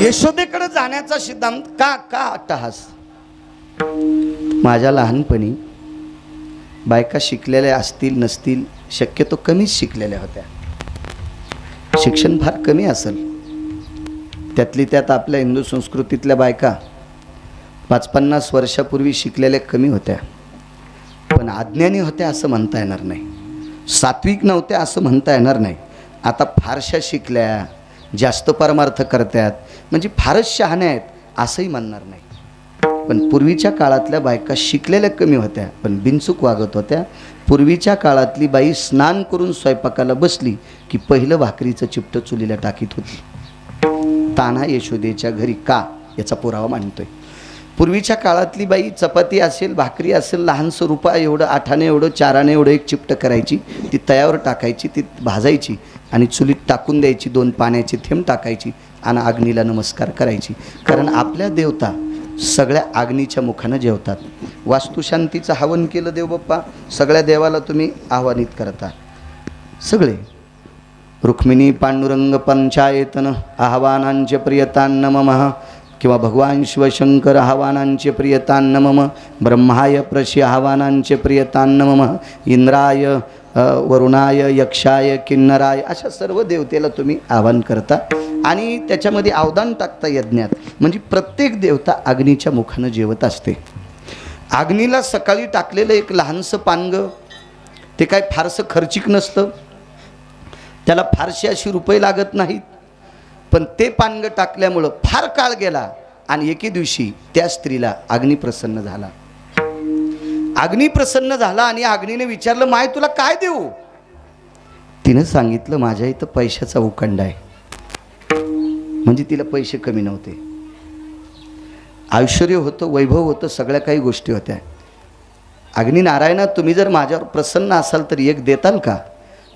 यशोदेकडे जाण्याचा सिद्धांत का का अट्टहास? माझ्या लहानपणी बायका शिकलेल्या असतील नसतील शक्यतो कमीच शिकलेल्या होत्या. शिक्षण फार कमी असेल. त्यातली त्यात आपल्या हिंदू संस्कृतीतल्या बायका पाच पन्नास वर्षापूर्वी शिकलेल्या कमी होत्या. पण अज्ञानी होत्या असं म्हणता येणार नाही. सात्विक नव्हत्या असं म्हणता येणार नाही. आता फारशा शिकल्या. जास्त परमार्थ करतात म्हणजे फारच शहाण्या आहेत असंही म्हणणार नाही. पण पूर्वीच्या काळातल्या बायका शिकलेल्या कमी होत्या पण बिनचूक वागत होत्या. पूर्वीच्या काळातली बाई स्नान करून स्वयंपाकाला बसली की पहिलं भाकरीचं चिपटं चुलीला टाकीत होती. तान्हा यशोदेच्या घरी का याचा पुरावा मांडतोय. पूर्वीच्या काळातली बाई चपाती असेल भाकरी असेल लहान स्वरूपा एवढं आठाने एवढं चाराने एवढं एक चिपटं करायची ती तयावर टाकायची ती भाजायची आणि चुलीत टाकून द्यायची दोन पाण्याचे थेंब टाकायची आणि अग्नीला नमस्कार करायची. कारण आपल्या देवता सगळ्या अग्नीच्या मुखानं जेवतात. वास्तुशांतीचं हवन केलं देवबाप्पा सगळ्या देवाला तुम्ही आव्हानित करता. सगळे. रुक्मिणी पांडुरंग पंचायतन आह्वानांचे प्रियतान्न मम. किंवा भगवान शिवशंकर आव्हानांचे प्रियतान्न मम ब्रह्माय प्रशी आव्हानांचे प्रियतान्न मम इंद्राय वरुणाय यक्षाय किन्नराय अशा सर्व देवतेला तुम्ही आवाहन करता आणि त्याच्यामध्ये अवदान टाकता यज्ञात. म्हणजे प्रत्येक देवता अग्नीच्या मुखानं जेवत असते. अग्नीला सकाळी टाकलेलं एक लहानसं पानगं ते काय फारसं खर्चिक नसतं. त्याला फारसे अशी रुपये लागत नाहीत. पण ते पानगं टाकल्यामुळं फार काळ गेला आणि एके दिवशी त्या स्त्रीला अग्नी प्रसन्न झाला. अग्नी प्रसन्न झाला आणि अग्नीने विचारलं माय तुला काय देऊ? तिनं सांगितलं माझ्या इथं पैशाचा उकंड आहे. म्हणजे तिला पैसे कमी नव्हते. ऐश्वर होतं वैभव होतं सगळ्या काही गोष्टी होत्या. अग्निनारायणा तुम्ही जर माझ्यावर प्रसन्न असाल तर एक देताल का?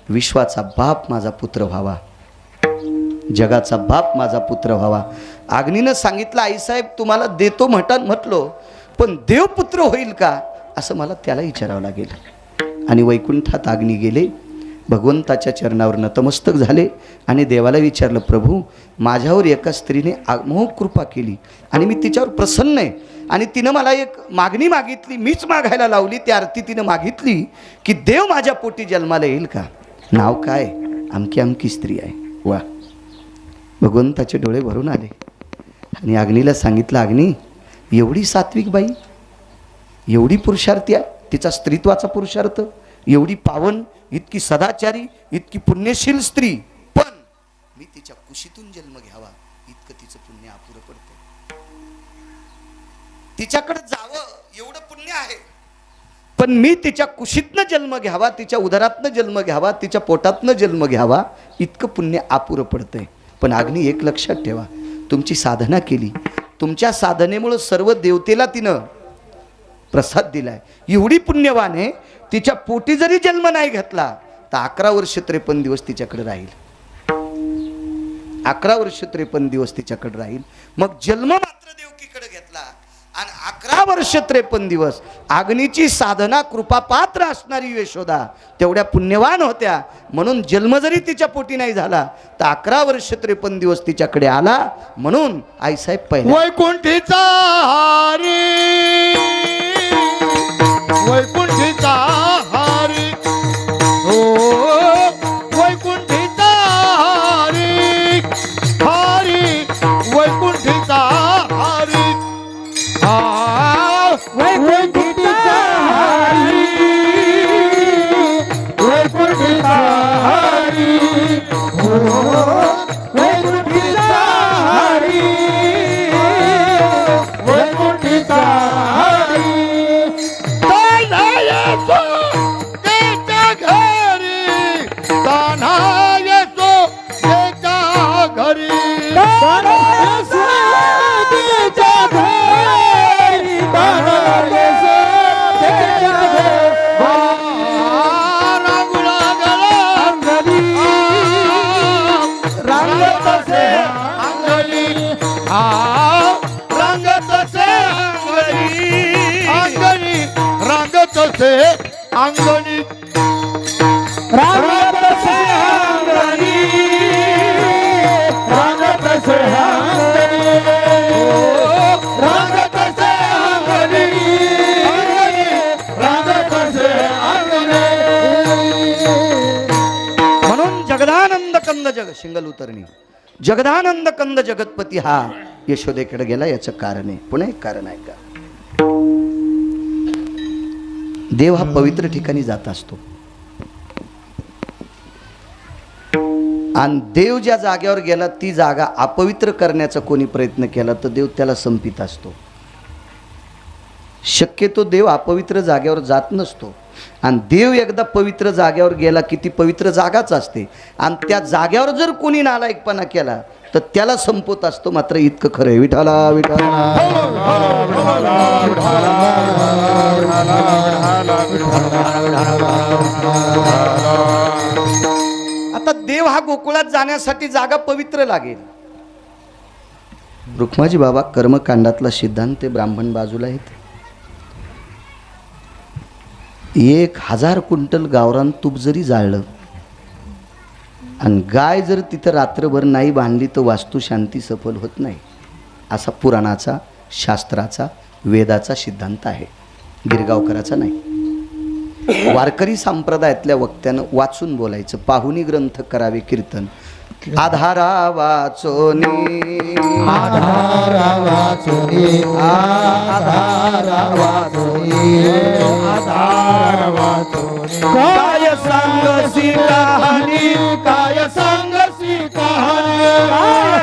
विश्वाचा बाप माझा पुत्र व्हावा. जगाचा बाप माझा पुत्र व्हावा. अग्नीनं सांगितलं आईसाहेब तुम्हाला देतो म्हटा म्हटलो. पण देवपुत्र होईल का? असं मला त्याला विचारावं लागेल. आणि वैकुंठात अग्नी गेले. भगवंताच्या चरणावर नतमस्तक झाले आणि देवाला विचारलं प्रभू माझ्यावर एका स्त्रीने आमोह कृपा केली आणि मी तिच्यावर प्रसन्न आहे. आणि तिनं मला एक मागणी मागितली मीच मागायला लावली त्या आरती तिनं मागितली की देव माझ्या पोटी जन्माला येईल का? नाव काय? अमकी अमकी स्त्री आहे. वा. भगवंताचे डोळे भरून आले. आणि अग्नीला सांगितलं अग्नी एवढी सात्विक बाई एवढी पुरुषार्थी आहे तिचा स्त्रीत्वाचा पुरुषार्थ एवढी पावन इतकी सदाचारी इतकी पुण्यशील स्त्री पण मी तिच्या कुशीतून जन्म घ्यावा इतकं तिचं पुण्य अपुरं पडतं तिच्याकडे जावं एवढं पुण्य आहे. पण मी तिच्या कुशीतनं जन्म घ्यावा तिच्या उदरातनं जन्म घ्यावा तिच्या पोटातनं जन्म घ्यावा इतकं पुण्य अपुरं पडतंय. पण अग्नी एक लक्षात ठेवा. तुमची साधना केली. तुमच्या साधनेमुळं सर्व देवतेला तिनं प्रसाद दिलाय. एवढी पुण्यवान आहे तिच्या पोटी जरी जन्म नाही घेतला तर अकरा वर्ष त्रेपन्न दिवस तिच्याकडे राहील. अकरा वर्ष त्रेपन्न दिवस तिच्याकडे राहील. मग जन्म मात्र अकरा वर्ष त्रेपन्न दिवस अग्नीची साधना कृपा पात्र असणारी यशोदा. तेवढ्या पुण्यवान होत्या. म्हणून जन्म जरी तिच्या पोटी नाही झाला तर अकरा वर्ष त्रेपन्न दिवस तिच्याकडे आला. म्हणून आईसाहेब पहिले वैकुंठीचा वैकुंठीचा नाचे अंगणी कंद जग शिंगल उतरणी जगदानंद कंद जगतपती हा यशोदेकडे गेला याचं कारण आहे. पुणे एक कारण आहे का देव हा पवित्र ठिकाणी जात असतो. आणि देव ज्या जागेवर गेला ती जागा अपवित्र करण्याचा कोणी प्रयत्न केला तर देव त्याला संपित असतो. शक्यतो देव अपवित्र जागेवर जात नसतो. आणि देव एकदा पवित्र जागेवर गेला की ती पवित्र जागाच असते. आणि त्या जागेवर जर कोणी नालायकपणा केला तर त्याला संपवत असतो मात्र इतकं खरं आहे. विठाला विठाला आता देव हा गोकुळात जाण्यासाठी जागा पवित्र लागेल. रुक्माजी बाबा कर्मकांडातला सिद्धांत ते ब्राह्मण बाजूला आहेत. एक हजार क्विंटल गावरान तूप जरी जाळलं आणि गाय जर तिथं रात्रभर नाही बांधली तर वास्तू शांती सफल होत नाही. असा पुराणाचा शास्त्राचा वेदाचा सिद्धांत आहे. गिरगावकराचा नाही. वारकरी संप्रदायातल्या वक्त्यानं वाचून बोलायचं. पाहुणी ग्रंथ करावे कीर्तन. आधारा वाचोनी आधारा वाचुनी आधारा वाचुनी आधारा वाचुनी सांगसी कहाणी काय सांगसी कहाणी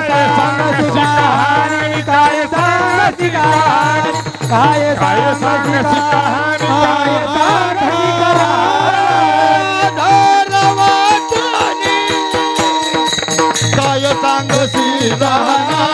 काय सांगसी कहाणी काय सांगसी कहाणी काय काय सांगसी कहाणी काय सांगसी आधारा वाचुनी काय सांगसी लहानी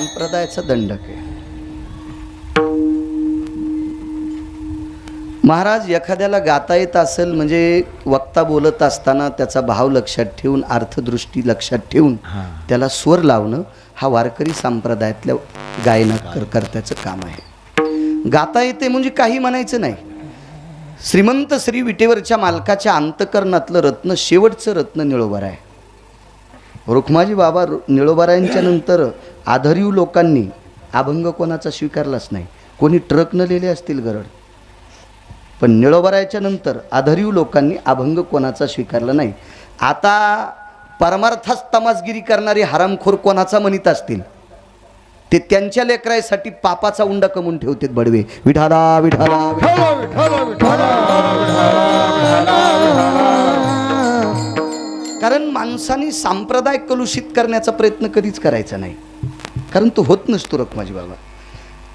संप्रदायाचा दंडक आहे. महाराज एखाद्याला गाता येत असेल म्हणजे वक्ता बोलत असताना त्याचा भाव लक्षात ठेवून अर्थदृष्टी लक्षात ठेवून त्याला स्वर लावणं हा वारकरी संप्रदायातल्या गायना कर करत्याचं काम आहे. गाता येते म्हणजे काही म्हणायचं नाही. श्रीमंत श्री विटेवरच्या मालकाच्या अंतकरणातलं रत्न शेवटचं रत्न निळोबर आहे. रुक्माजी बाबा रु- निळोबारायांच्या नंतर आधरीव लोकांनी अभंग कोणाचा स्वीकारलाच नाही कोणी ट्रकनं लिहिले असतील गरड पण निळोबारायाच्या नंतर आधरीव लोकांनी अभंग कोणाचा स्वीकारला नाही आता परमार्थास तमासगिरी करणारे हरामखोर कोणाचा म्हणित असतील ते त्यांच्या लेकरासाठी पापाचा उंडा कमवून ठेवतात बडवे विठाला विठाला विठाला. कारण माणसाने सांप्रदाय कलुषित करण्याचा प्रयत्न कधीच करायचा नाही. कारण तो होत नसतो रखमाजी बाबा.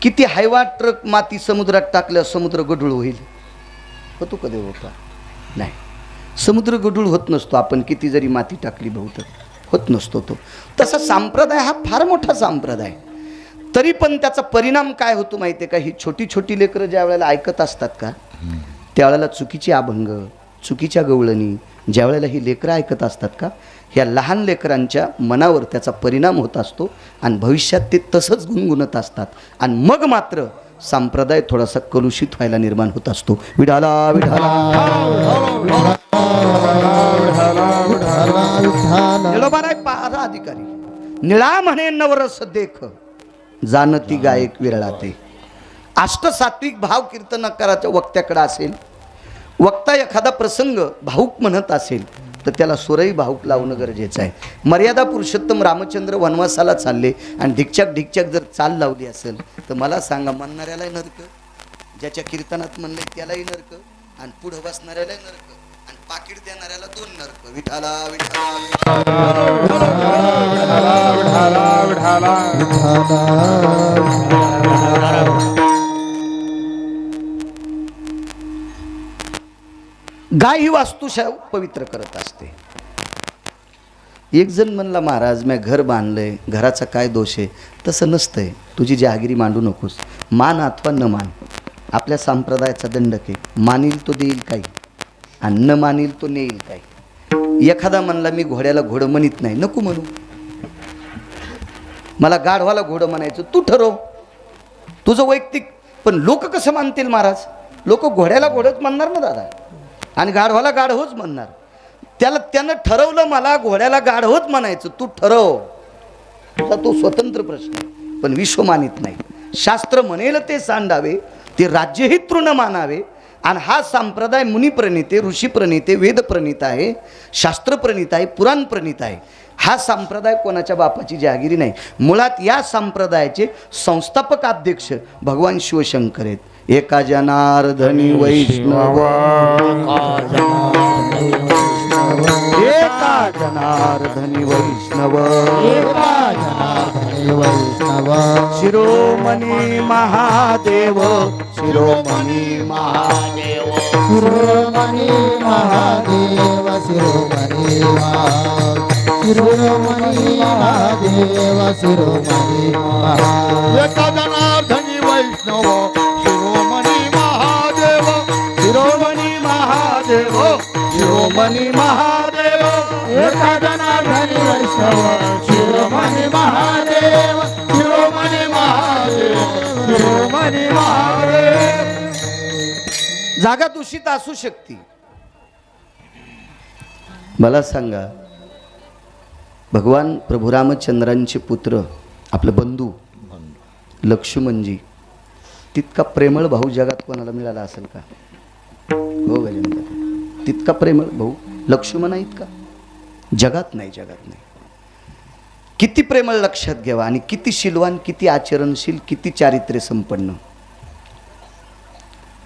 किती हायवा ट्रक माती समुद्रात टाकल्यास समुद्र गढूळ होईल. होतो कधी होता? नाही. समुद्र गढूळ होत नसतो आपण किती जरी माती टाकली बहुतेक होत नसतो तो. तसा संप्रदाय हा फार मोठा संप्रदाय. तरी पण त्याचा परिणाम काय होतो माहिती आहे का? ही छोटी छोटी लेकरं ज्या वेळेला ऐकत असतात का? त्यावेळेला चुकीची अभंग चुकीच्या गवळणी ज्या वेळेला ही लेकरं ऐकत असतात का? ह्या लहान लेकरांच्या मनावर त्याचा परिणाम होत असतो आणि भविष्यात ते तसंच गुणगुणत असतात. आणि मग मात्र संप्रदाय थोडासा कलुषित व्हायला निर्माण होत असतो. विढाला विडाला. पारा अधिकारी. निळा म्हणे नवरस देख. जाणती गायक विरळाते. अष्टसात्विक भाव कीर्तनकाराच्या वक्त्याकडे असेल. वक्ता एखादा प्रसंग भाऊक म्हणत असेल तर त्याला स्वरही भाऊक लावणं गरजेचं आहे. मर्यादा पुरुषोत्तम रामचंद्र वनवासाला चालले आणि ढिकच्याक ढिकच्याक जर चाल लावली असेल तर मला सांगा म्हणणाऱ्यालाही नरक ज्याच्या कीर्तनात म्हणले त्यालाही नरक आणि पुढं बसणाऱ्यालाही नरक आणि पाकिट देणाऱ्याला दोन नरक. विठाला विठाला गाय ही वास्तुशा पवित्र करत असते. एक जण म्हणला महाराज मी घर बांधलंय घराचा काय दोष आहे? तसं नसतंय. तुझी जहागिरी मांडू नकोस. मान अथवा न मान. आपल्या संप्रदायाचा दंडक आहे. मानील तो देईल काही. आणि न मानील तो नेईल काही. एखादा म्हणला मी घोड्याला घोडं म्हणत नाही. नको म्हणू. मला गाढवाला घोडं म्हणायचं. तू ठरव. तुझं वैयक्तिक. पण लोक कसं मानतील महाराज? लोक घोड्याला घोडंच म्हणणार ना दादा? आणि गाढवाला गाढवच म्हणणार. त्याला त्यानं ठरवलं मला घोड्याला गाढवच म्हणायचं तू ठरव. तुझा तो स्वतंत्र प्रश्न आहे. पण विश्व मानित नाही. शास्त्र म्हणेल ते सांडावे ते राज्यही तृण मानावे आणि हा संप्रदाय मुनिप्रणिते ऋषीप्रणिते वेदप्रणित आहे शास्त्रप्रणित आहे पुराण प्रणित आहे. हा संप्रदाय कोणाच्या बापाची जहागिरी नाही. मुळात या संप्रदायाचे संस्थापक अध्यक्ष भगवान शिवशंकर आहेत. एका जनार्दनी वैष्णव. एका जनार्दनी वैष्णव. वैष्णव. शिरोमणी महादेव. शिरोमणी महादेव. शिरोमणी महादेव शिरोमणी शिरोमणी महादेव शिरोमणी महा एका जनार्दनी वैष्णव शिरोमणी महादेव शिरोमणी महादेव शिरोमणी महादेव. एका जनार्दनी वैष्णव शिरोमणी महादेव शिरोमणी महादेव शिरोमणी महादेव. जागा दूषित असू शकते. मला सांगा भगवान प्रभू रामचंद्रांचे पुत्र आपलं बंधू लक्ष्मणजी तितका प्रेमळ भाऊ जगात कोणाला मिळाला असेल का? हो गजेंद्र तितका प्रेमळ भाऊ? लक्ष्मण इतका जगात नाही जगात नाही. किती प्रेमळ लक्षात घ्यावा आणि किती शिलवान किती आचरणशील किती चारित्र्य संपन्न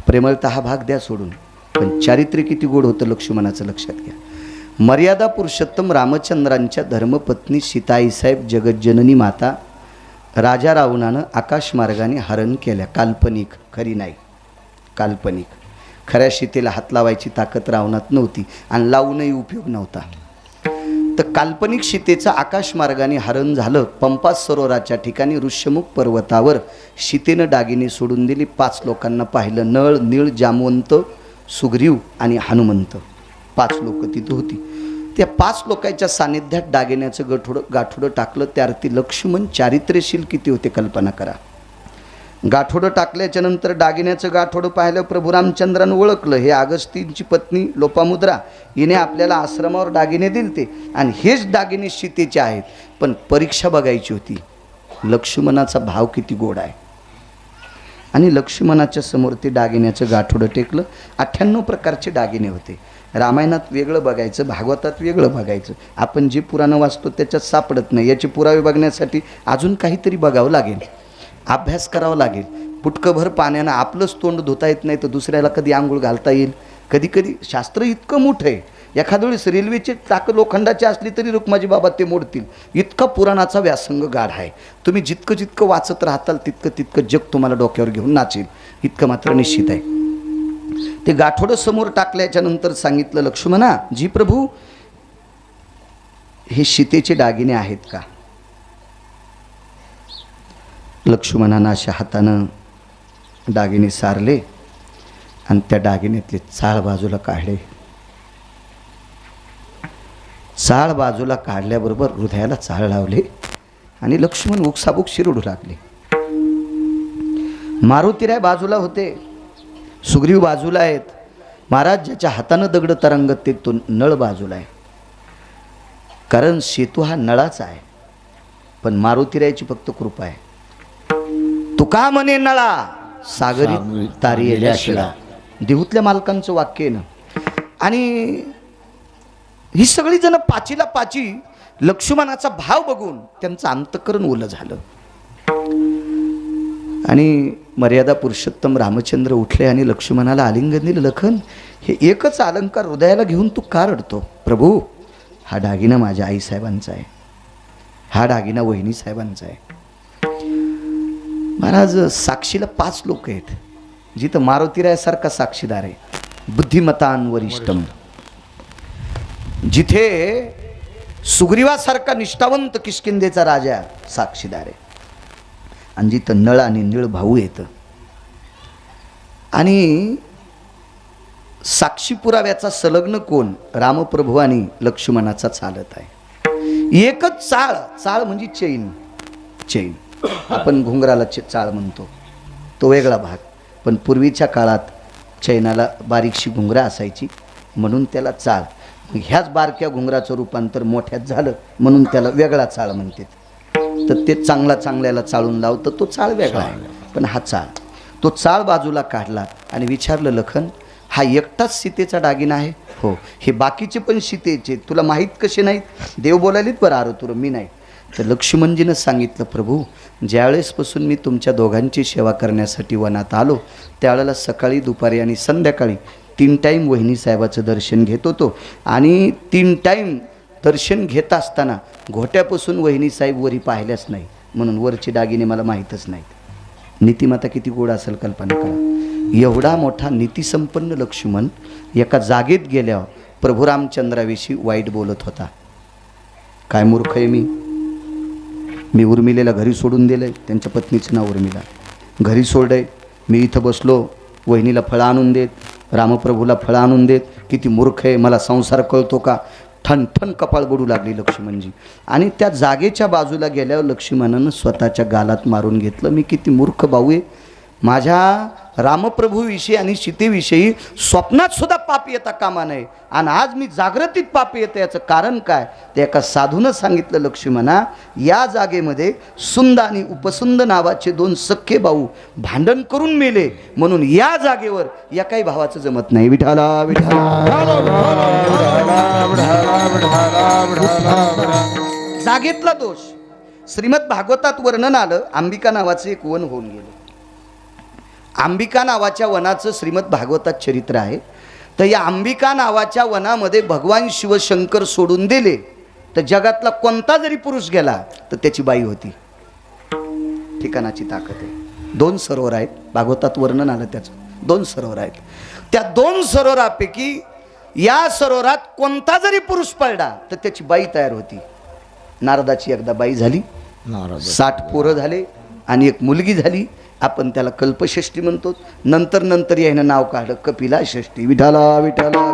प्रेमळता हा भाग द्या सोडून. पण चारित्र्य किती गोड होतं लक्ष्मणाचं लक्षात घ्या. मर्यादा पुरुषोत्तम रामचंद्रांच्या धर्मपत्नी सीताईसाहेब जगज्जननी माता राजा रावणानं आकाशमार्गाने हरण केल्या. काल्पनिक खरी नाही. काल्पनिक. खऱ्या सीतेला हात लावायची ताकद रावणात नव्हती आणि लावूनही उपयोग नव्हता. तर काल्पनिक सीतेचं आकाशमार्गाने हरण झालं. पंपास सरोवराच्या ठिकाणी ऋष्यमुख पर्वतावर सीतेनं दागिने सोडून दिली. पाच लोकांना पाहिलं. नळ निळ जामवंत सुग्रीव आणि हनुमंत. पाच लोक तिथं होती. त्या पाच लोकांच्या सानिध्यात दागिन्याचं गठोडं गाठोडं टाकलं. त्यावरती लक्ष्मण चारित्र्यशील किती होते कल्पना करा. गाठोडं टाकल्याच्यानंतर दागिन्याचं गाठोडं पाहिलं प्रभू रामचंद्रानं ओळखलं. हे अगस्तींची पत्नी लोपामुद्रा हिने आपल्याला आश्रमावर दागिने दिलते आणि हेच दागिने सीतेचे आहेत. पण परीक्षा बघायची होती. लक्ष्मणाचा भाव किती गोड आहे. आणि लक्ष्मणाच्या समोर ते दागिन्याचं गाठोडं टेकलं. अठ्ठ्याण्णव प्रकारचे दागिने होते. रामायणात वेगळं बघायचं भागवतात वेगळं बघायचं. आपण जे पुराणं वाचतो त्याच्यात सापडत नाही. याचे पुरावे बघण्यासाठी अजून काहीतरी बघावं लागेल. अभ्यास करावा लागेल. पुटकंभर पाण्यानं आपलंच तोंड धुता येत नाही तर दुसऱ्याला कधी आंघोळ घालता येईल? कधी कधी शास्त्र इतकं मोठं आहे. एखाद्या वेळेस रेल्वेचे चाक लोखंडाची असली तरी रुक्माजी बाबा ते मोडतील. इतका पुराणाचा व्यासंग गाढ आहे. तुम्ही जितकं जितकं वाचत राहताल तितकं तितकं जग तुम्हाला डोक्यावर घेऊन नाचेल. इतकं मात्र निश्चित आहे. ते गाठोडं समोर टाकल्याच्या नंतर सांगितलं लक्ष्मणा जी प्रभू हे सीतेचे दागिने आहेत का? लक्ष्मणानं अशा हातानं दागिने सारले आणि त्या दागिन्यातले चाळ बाजूला काढले. चाळ बाजूला काढल्याबरोबर हृदयाला चाळ लावले आणि लक्ष्मण उकसाबुक शिरडू लागले. मारुतीराय बाजूला होते. सुग्रीव बाजूला आहेत. महाराज ज्याच्या हातानं दगड तरंगत ते तो नळ बाजूला आहे. कारण सेतू हा नळाचा आहे. पण मारुतीरायाची फक्त कृपा आहे. तुका म्हणे नळा सागरी तारी शिळा. देहूतल्या मालकांचं वाक्य आहे ना. आणि ही सगळी जण पाचीला पाची लक्ष्मणाचा भाव बघून त्यांचं अंतकरण ओलं झालं. आणि मर्यादा पुरुषोत्तम रामचंद्र उठले आणि लक्ष्मणाला आलिंगन दिलं लखन हे एकच अलंकार हृदयाला घेऊन तू का रडतो? प्रभू हा दागिना माझ्या आईसाहेबांचा आहे. हा दागिना वहिनी साहेबांचा आहे. महाराज साक्षीला पाच लोक आहेत. जिथं मारुतीरायासारखा साक्षीदार आहे. बुद्धिमतान वरिष्ठम. जिथे सुग्रीवासारखा निष्ठावंत किशकिंदेचा राजा साक्षीदार आहे. आणि जिथं नळ आणि निळ भाऊ येतं. आणि साक्षी पुराव्याचा संलग्न कोण? रामप्रभू आणि लक्ष्मणाचा चालत आहे. एकच चाळ चाळ म्हणजे चैन. चैन. आपण घुंगराला चाळ म्हणतो. तो वेगळा भाग. पण पूर्वीच्या काळात चैनाला बारीकशी घुंगरा असायची म्हणून त्याला चाळ. मग ह्याच बारक्या घुंगराचं रूपांतर मोठ्यात झालं म्हणून त्याला वेगळा चाळ म्हणतात. तर ते चांगला चांगल्याला चाळून लावतं तो चाळ वेगळा आहे. पण हा चाळ. तो चाळ बाजूला काढला आणि विचारलं लखन हा एकटाच सीतेचा दागिना आहे? हो. हे बाकीचे पण सीतेचे. तुला माहीत कसे नाहीत? देव बोलायलीत बरं आरो तुला मी नाही. तर लक्ष्मणजीनं सांगितलं प्रभू ज्यावेळेसपासून मी तुमच्या दोघांची सेवा करण्यासाठी वनात आलो त्यावेळेला सकाळी दुपारी आणि संध्याकाळी तीन टाईम वहिनी साहेबाचं दर्शन घेत होतो. आणि तीन टाईम दर्शन घेत असताना घोट्यापासून वहिनी साहेब वरी पाहिल्याच नाही. म्हणून वरचे दागिने मला माहीतच नाहीत. नीतिमाता किती गोड असेल कल्पना करा. एवढा मोठा नीतिसंपन्न लक्ष्मण एका जागेत गेल्यावर प्रभू रामचंद्राविषयी वाईट बोलत होता. काय मूर्ख आहे मी? मी उर्मिलेला घरी सोडून दिलं आहे त्यांच्या पत्नीचं नाव उर्मिला. घरी सोडलंय मी इथं बसलो वहिनीला फळं आणून देत रामप्रभूला फळं आणून देत किती मूर्ख आहे मला संसार कळतो का? ठणठण कपाळ बडू लागली लक्ष्मणजी. आणि त्या जागेच्या बाजूला गेल्यावर लक्ष्मणानं स्वतःच्या गालात मारून घेतलं मी किती मूर्ख भाऊ आहे. माझ्या रामप्रभूविषयी आणि सीतेविषयी स्वप्नात सुद्धा पाप येता कामा नये. आणि आज मी जागृतीत पाप येतं याचं कारण काय? ते एका साधूनं सांगितलं लक्ष्मणा या जागेमध्ये सुंद आणि उपसुंद नावाचे दोन सख्खे भाऊ भांडण करून मेले. म्हणून या जागेवर या काही भावाचं जमत नाही. विठाला विठाला जागेतला दोष. श्रीमद भागवतात वर्णन आलं अंबिका नावाचं एक वन होऊन गेलं. अंबिका नावाच्या वनाचं श्रीमद भागवतात चरित्र आहे. तर या अंबिका नावाच्या वनामध्ये भगवान शिवशंकर सोडून दिले. तर जगातला कोणता जरी पुरुष गेला तर त्याची बाई होती. ठिकाणाची ताकद आहे. दोन सरोवर आहेत. भागवतात वर्णन आलं त्याचं. दोन सरोवर आहेत. त्या दोन सरोवरापैकी या सरोवरात कोणता जरी पुरुष पडला तर त्याची बाई तयार होती. नारदाची एकदा बाई झाली. साठ पोरं झाले आणि एक मुलगी झाली. आपण त्याला कल्पषष्ठी म्हणतो. नंतर नंतर यानं नाव काढलं कपिला षष्ठी. विठाला विठाला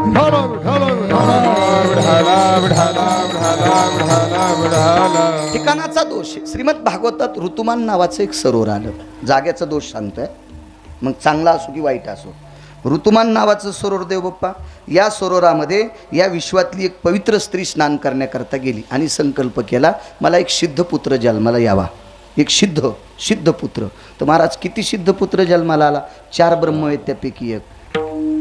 ठिकाणाचा दोष आहे. श्रीमद भागवतात ऋतुमान नावाचं एक सरोवर आलं. जाग्याचा दोष सांगतोय. मग चांगला असो की वाईट असो. ऋतुमान नावाचं सरोवर देव बाप्पा या सरोवरामध्ये या विश्वातली एक पवित्र स्त्री स्नान करण्याकरता गेली आणि संकल्प केला मला एक सिद्ध पुत्र जन्माला यावा. एक सिद्ध सिद्ध पुत्र. तर महाराज किती सिद्ध पुत्र जन्माला आला? चार ब्रह्म आहेत त्यापैकी एक.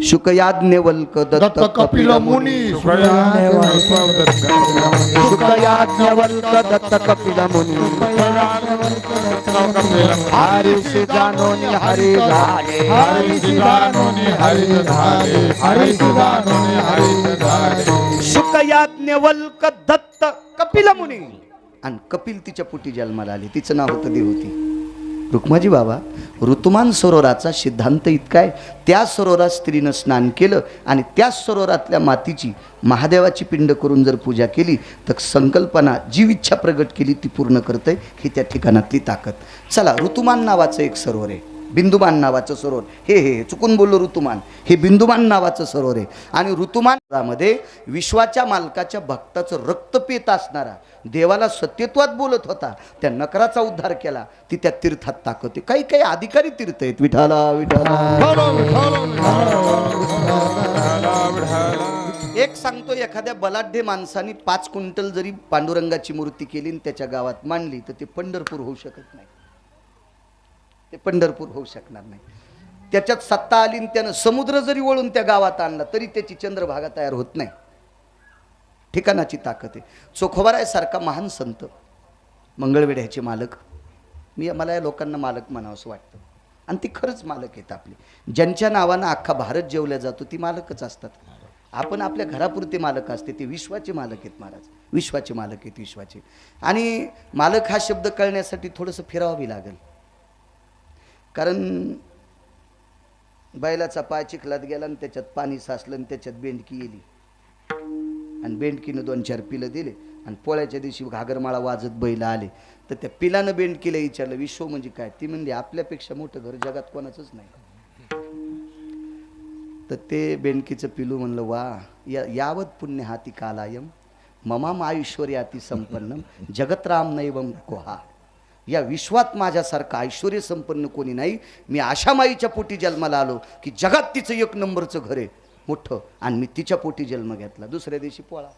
शुकयाज्ञवल्क दत्त दत्त कपिल मुनी. शुकयाज्ञवल्क दत्त कपिल मुनी. हरिषि जानोनि हरि झाले हरी दानोनी हरी झाले हरी दानोनी हरी झाले शुकयाज्ञवल्क दत्त कपिल मुनी. आणि कपिल तिच्या पोटी जन्माला आली. तिचं नाव होतं देवती रुक्माजी बाबा ऋतुमान सरोवराचा सिद्धांत इतका आहे त्या सरोवरात स्त्रीनं स्नान केलं आणि त्याच सरोवरातल्या मातीची महादेवाची पिंड करून जर पूजा केली तर संकल्पना जी इच्छा प्रगट केली ती पूर्ण करते ही त्या ठिकाणातली ताकद. चला ऋतुमान नावाचं एक सरोवर आहे. बिंदुमान नावाचं सरोवर. हे हे चुकून बोललो ऋतुमान. हे बिंदुमान नावाचं सरोवर आहे. आणि ऋतुमानामध्ये विश्वाच्या मालकाच्या भक्ताचं रक्त पित असणारा देवाला सत्यत्वात बोलत होता. त्या नकराचा उद्धार केला. ती त्या तीर्थात ताकद काही काही अधिकारी तीर्थ आहेत. विठाला विठाला एक सांगतो एखाद्या बलाढ्य माणसाने पाच क्विंटल जरी पांडुरंगाची मूर्ती केली आणि त्याच्या गावात मांडली तर ते पंढरपूर होऊ शकत नाही. ते पंढरपूर होऊ शकणार नाही. त्याच्यात सत्ता आली आणि त्यानं समुद्र जरी वळून त्या गावात आणला तरी त्याची चंद्रभागा तयार होत नाही. ठिकाणाची ताकद आहे. चोखोबारायसारखा महान संत मंगळवेढ्याचे मालक. मी मला या लोकांना मालक म्हणावंसं वाटतं. आणि ती खरंच मालक आहेत आपली. ज्यांच्या नावानं अख्खा भारत जेवल्या जातो ती मालकच असतात. आपण आपल्या घरापुरते मालक असते ते विश्वाचे मालक आहेत महाराज. विश्वाचे मालक आहेत विश्वाचे. आणि मालक हा शब्द कळण्यासाठी थोडंसं फिरावंही लागेल. कारण बैलाचा पाय चिखलात गेला आणि त्याच्यात पाणी साचलं आणि त्याच्यात बेंडकी येली. आणि बेंडकीनं दोन चार पिलं दिले आणि पोळ्याच्या दिवशी घागरमाळा वाजत बैल आले. तर त्या पिलानं बेंडकीला विचारलं विश्व म्हणजे काय? ती म्हणजे आपल्यापेक्षा मोठं घर जगात कोणाचंच नाही. तर ते बेंडकीचं पिलू म्हणलं वा या यावत पुण्य हाती कालायम ममाम आयुश्वर्याती संपन्नम जगतराम नैवम कोहा या विश्वात माझ्यासारखं ऐश्वर संपन्न कोणी नाही. मी आशा माईच्या पोटी जन्माला आलो की जगात तिचं एक नंबरचं घर आहे मोठं. आणि मी तिच्या पोटी जन्म घेतला. दुसऱ्या दिवशी पोळा.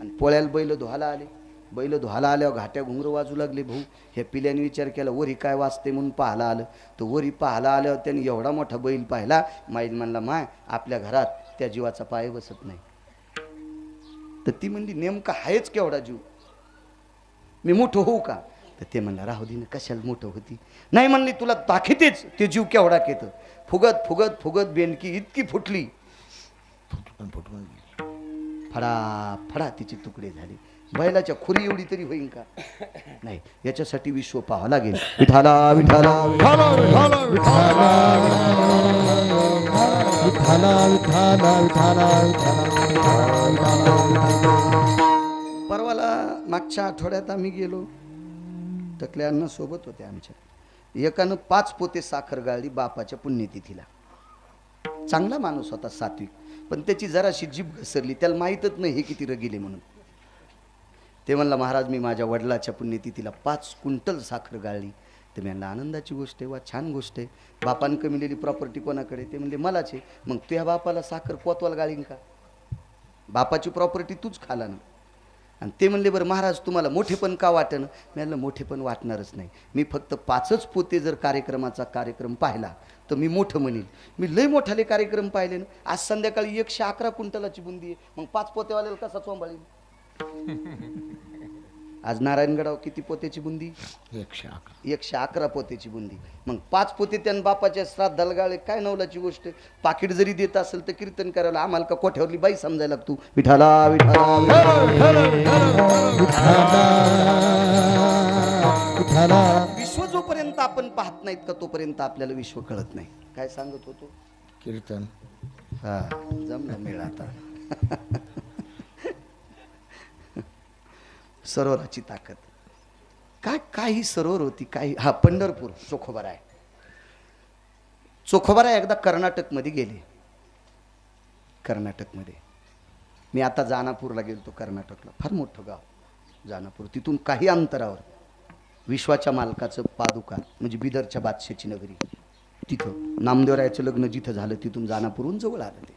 आणि पोळ्याला बैल धुवायला आले. बैल धुवायला आल्यावर घाट्या घुंगर वाजू लागले भाऊ. ह्या पिल्याने विचार केला वरी काय वाजते म्हणून पाहायला आलं? तर वरी पाहायला आल्यावर त्यांनी एवढा मोठा बैल पाहिला. माईल म्हणला माय आपल्या घरात त्या जीवाचा पाय बसत नाही. तर ती म्हणली नेमका आहेच केवढा जीव? मी मोठं होऊ का? तर ते म्हणला राहू दे ना कशाला मोठं होती नाही म्हणली तुला दाखवतेच ते जीव केवढा केतं फुगत फुगत फुगत बेनकी इतकी फुटली फडा फडा तिचे तुकडे झाले बैलाच्या खुरी एवढी तरी होईन का नाही याच्यासाठी विश्व पाहावं लागेल विठाला विठाला विठाला विठाला विठाला विठाला विठाला परवाला मागच्या आठवड्यात आम्ही गेलो टकल्या अण्णा सोबत होते आमच्या. एकानं पाच पोते साखर गाळली बापाच्या पुण्यतिथीला. चांगला माणूस होता सात्विक पण त्याची जराशी जीभ घसरली. त्याला माहीतच नाही हे किती रगिले म्हणून. ते म्हणला महाराज मी माझ्या वडिलाच्या पुण्यतिथीला पाच क्विंटल साखर गाळली. तर मी म्हणलं आनंदाची गोष्ट आहे वा छान गोष्ट आहे. बापानं कमिलेली प्रॉपर्टी कोणाकडे? ते म्हणले मलाच आहे. मग तुझ्या बापाला साखर कोतवाल गाळीन का? बापाची प्रॉपर्टी तूच खाला ना. आणि ते म्हणले बरं महाराज तुम्हाला मोठेपण का वाटणं मी म्हणलं मोठेपण वाटणारच नाही. मी फक्त पाचच पोते जर कार्यक्रमाचा कार्यक्रम पाहिला तर मी मोठं म्हणेन. मी लय मोठाले कार्यक्रम पाहिले ना. आज संध्याकाळी एकशे अकरा क्विंटलाची बुंदी आहे. मग पाच पोतेवाल्याला कसा चोंबाळील आज नारायणगडाव किती पोत्याची बुंदी? एकशे अकरा. एकशे अकरा पोत्याची बुंदी. मग पाच पोते त्यानं बापाच्या श्राद्धाला गाळे काय नवलाची गोष्ट? आहे? पाकिट जरी देत असेल तर कीर्तन करायला आम्हाला का कोठ्यावरली बाई समजायला लागतो? विठाला विठाला विठाला विश्व जोपर्यंत आपण पाहत नाहीत का तोपर्यंत आपल्याला विश्व कळत नाही. काय सांगत होतो? कीर्तन. हा जमला मेळ आता. सरोवराची ताकद. काय काय ही सरोवर होती काय हा पंढरपूर चोखोबाराय. चोखोबाराय एकदा कर्नाटकमध्ये गेले. कर्नाटकमध्ये. मी आता जानापूरला गेलो होतो कर्नाटकला. फार मोठं गाव जानापूर. तिथून काही अंतरावर विश्वाच्या मालकाचं पादुका म्हणजे बिदरच्या बादशाची नगरी तिथं. नामदेवरायाचं लग्न जिथं झालं तिथून जानापूरहून जवळ आलं ते.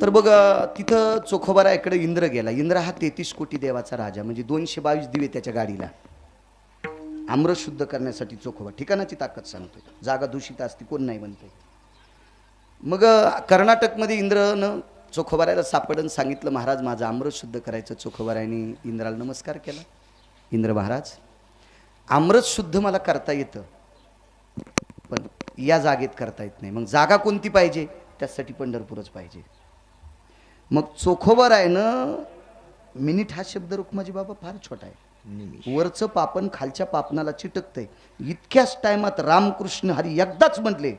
तर बघ तिथं चोखोबाराकडे इंद्र गेला. इंद्र हा तेहतीस कोटी देवाचा राजा म्हणजे दोनशे बावीस दिवे त्याच्या गाडीला. आम्र शुद्ध करण्यासाठी चोखोबा. ठिकाणाची ताकद सांगतो जागा दूषित असती कोण नाही म्हणतोय. मग कर्नाटकमध्ये इंद्रनं चोखोबाऱ्याला सापडून सांगितलं. महाराज माझं आम्र शुद्ध करायचं. चोखोबाऱ्याने इंद्राला नमस्कार केला. इंद्र महाराज आमरस शुद्ध मला करता येतं पण या जागेत करता येत नाही. मग जागा कोणती पाहिजे? त्यासाठी पंढरपूरच पाहिजे. मग चोखोबारायनं मिनिट हा शब्द रुक्माजी बाबा फार छोटा आहे. वरचं पापण खालच्या पापणाला चिटकतंय. इतक्याच टायमात रामकृष्ण हरी एकदाच म्हटले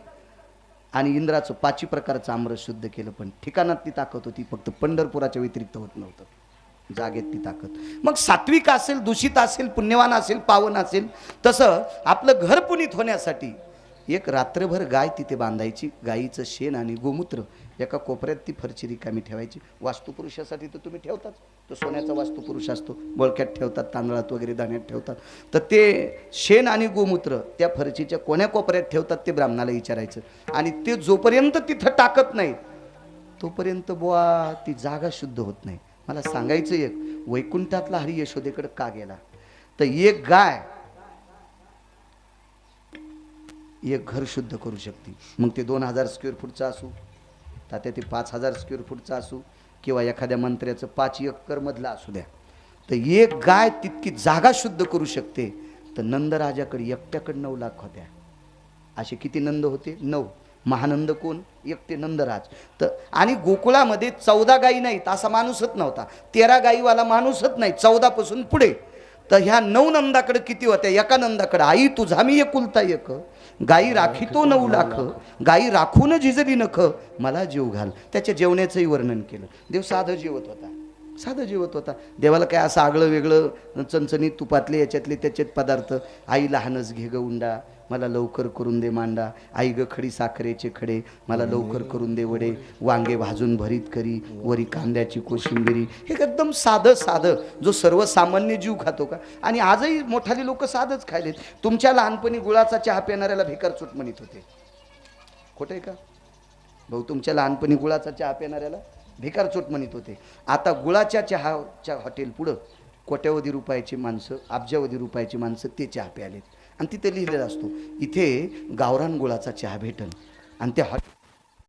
आणि इंद्राचं पाची प्रकारचं आमरस शुद्ध केलं पण ठिकाणात ती ताकद होती फक्त पंढरपुराच्या व्यतिरिक्त होत नव्हतं. जागेत ती ताकद. मग सात्विक असेल दूषित असेल पुण्यवान असेल पावन असेल तसं आपलं घर पुनीत होण्यासाठी एक रात्रभर गाय तिथे बांधायची गाईचं शेण आणि गोमूत्र एका कोपऱ्यात ती फरची रिकामी ठेवायची. वास्तुपुरुषासाठी तर तुम्ही ठेवताच. तो सोन्याचा वास्तुपुरुष असतो. बळक्यात ठेवतात तांदळात वगैरे धान्यात ठेवतात. तर ते शेण आणि गोमूत्र त्या फरचीच्या कोण्या कोपऱ्यात ठेवतात ते ब्राह्मणाला विचारायचं. आणि ते जोपर्यंत तिथं टाकत नाहीत तोपर्यंत बुवा ती जागा शुद्ध होत नाही. मला सांगायचं एक वैकुंठातला हरी यशोदेकडे का गेला? तर एक गाय एक घर शुद्ध करू शकते. मग ते दोन हजार स्क्वेअर फूटचं असू तात्या ते पाच हजार स्क्वेअर फूटचं असू किंवा एखाद्या मंत्र्याचं पाच एकरमधलं असू द्या. तर एक गाय तितकी जागा शुद्ध करू शकते तर नंदराजाकडे एकट्याकडे नऊ लाख होत्या. असे किती नंद होते? नऊ. महानंद कोण? एकटे नंदराज. तर आणि गोकुळामध्ये चौदा गायी नाहीत असा माणूसच नव्हता. तेरा गायीवाला माणूसच नाही चौदापासून पुढे. तर ह्या नऊ नंदाकडे किती होत्या? एका नंदाकडे. आई तुझा मी एकुलता एक. गाई राखी तो नऊ लाख गाई राखून झिजली नख मला जीव घाल. त्याच्या जेवण्याचंही वर्णन केलं. देव साधं जेवत होता. साधं जेवत होता. देवाला काय असं आगळं वेगळं चणचणीत तुपातले याच्यातले त्याच्यात पदार्थ. आई लहानच घे ग उंडा. मला लवकर करून दे मांडा. आई ग खडी साखरेचे खडे. मला लवकर करून दे वडे. वांगे भाजून भरीत करी. वरी कांद्याची कोशिंबिरी. हे एकदम साधं साधं. जो सर्वसामान्य जीव खातो का? आणि आजही मोठाली लोक साधंच खायलेत. तुमच्या लहानपणी गुळाचा चहा पिणाऱ्याला भिकार चूट म्हणत होते. खोटं आहे का? भाऊ तुमच्या लहानपणी गुळाचा चहा पिणाऱ्याला भिकार चोट म्हणत होते. आता गुळाच्या चहाच्या हॉटेल पुढं कोट्यावधी रुपयाची माणसं अब्जावधी रुपयाची माणसं ते चहा प्यालेत. आणि तिथे लिहिलेला असतो इथे गावरान गुळाचा चहा भेटल आणि त्या हॉटेल